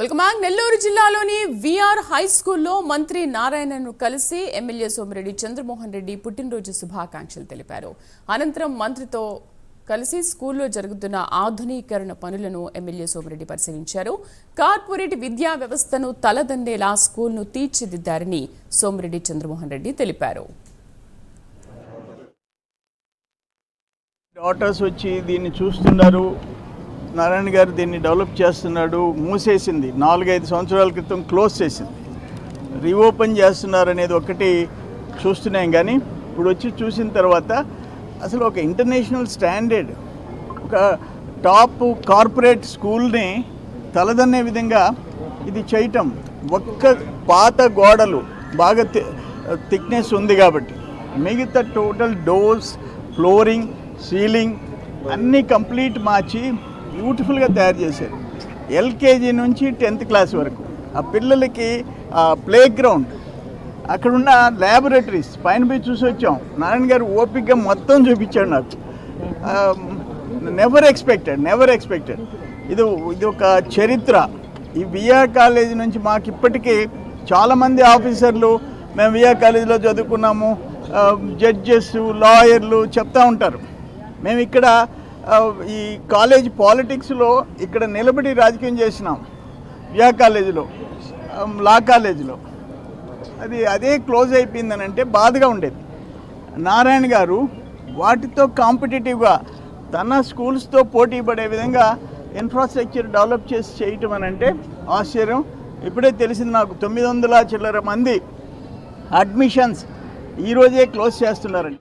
Welcome back. Nellore జిల్లాలోని VR high స్కూల్లో మంత్రి నారాయణను కలిసి ఎమ్మెల్యే సోమిరెడ్డి చంద్రమోహన్ రెడ్డి పుట్టినరోజు శుభాకాంక్షలు తెలిపారు. అనంతరం మంత్రితో కలిసి స్కూల్లో జరుగుతున్న ఆధునీకరణ పనులను ఎమ్మెల్యే సోమిరెడ్డి పరిశీలించారు. కార్పొరేట్ విద్యా వ్యవస్థను తలదండేలా స్కూల్ను తీర్చిదిద్దారని సోమిరెడ్డి చంద్రమోహన్ రెడ్డి తెలిపారు. డాటర్స్ వచ్చి దీన్ని చూస్తున్నారు. నారాయణ గారు దీన్ని డెవలప్ చేస్తున్నాడు మూసేసింది. నాలుగైదు సంవత్సరాల క్రితం క్లోజ్ చేసింది. రీఓపెన్ చేస్తున్నారు అనేది ఒకటి చూస్తున్నాం కానీ ఇప్పుడు వచ్చి చూసిన తర్వాత అసలు ఒక ఇంటర్నేషనల్ స్టాండర్డ్ ఒక టాప్ కార్పొరేట్ స్కూల్ని తలదన్నే విధంగా ఇది చేయటం ఒక్క పాత గోడలు బాగా థిక్నెస్ ఉంది కాబట్టి. మిగతా టోటల్ డోర్స్ ఫ్లోరింగ్ సీలింగ్ అన్నీ కంప్లీట్ మార్చి బ్యూటిఫుల్గా తయారు చేశారు. ఎల్కేజీ నుంచి టెన్త్ క్లాస్ వరకు. ఆ పిల్లలకి ప్లే గ్రౌండ్ అక్కడున్న ల్యాబొరేటరీస్ పైన పోయి చూసి వచ్చాం. నారాయణ గారు ఓపిక్గా మొత్తం చూపించాడు నాకు. నెవర్ ఎక్స్పెక్టెడ్ నెవర్ ఎక్స్పెక్టెడ్ ఇది ఇది ఒక చరిత్ర. ఈ విఆర్ కాలేజీ నుంచి మాకు ఇప్పటికీ చాలామంది ఆఫీసర్లు మేము విఆర్ కాలేజీలో చదువుకున్నాము. జడ్జెస్ లాయర్లు చెప్తూ ఉంటారు. మేము ఇక్కడ ఈ కాలేజ్ పాలిటిక్స్లో ఇక్కడ నిలబడి రాజకీయం చేసినాం. విఆర్ కాలేజీలో లా కాలేజీలో. అది అదే క్లోజ్ అయిపోయిందని అంటే బాధగా ఉండేది. నారాయణ గారు వాటితో కాంపిటేటివ్గా తన స్కూల్స్తో పోటీ పడే విధంగా ఇన్ఫ్రాస్ట్రక్చర్ డెవలప్ చేసి చేయటం అని అంటే ఆశ్చర్యం. ఇప్పుడే తెలిసింది నాకు తొమ్మిది వందల చిల్లర మంది అడ్మిషన్స్ ఈరోజే క్లోజ్ చేస్తున్నారండి.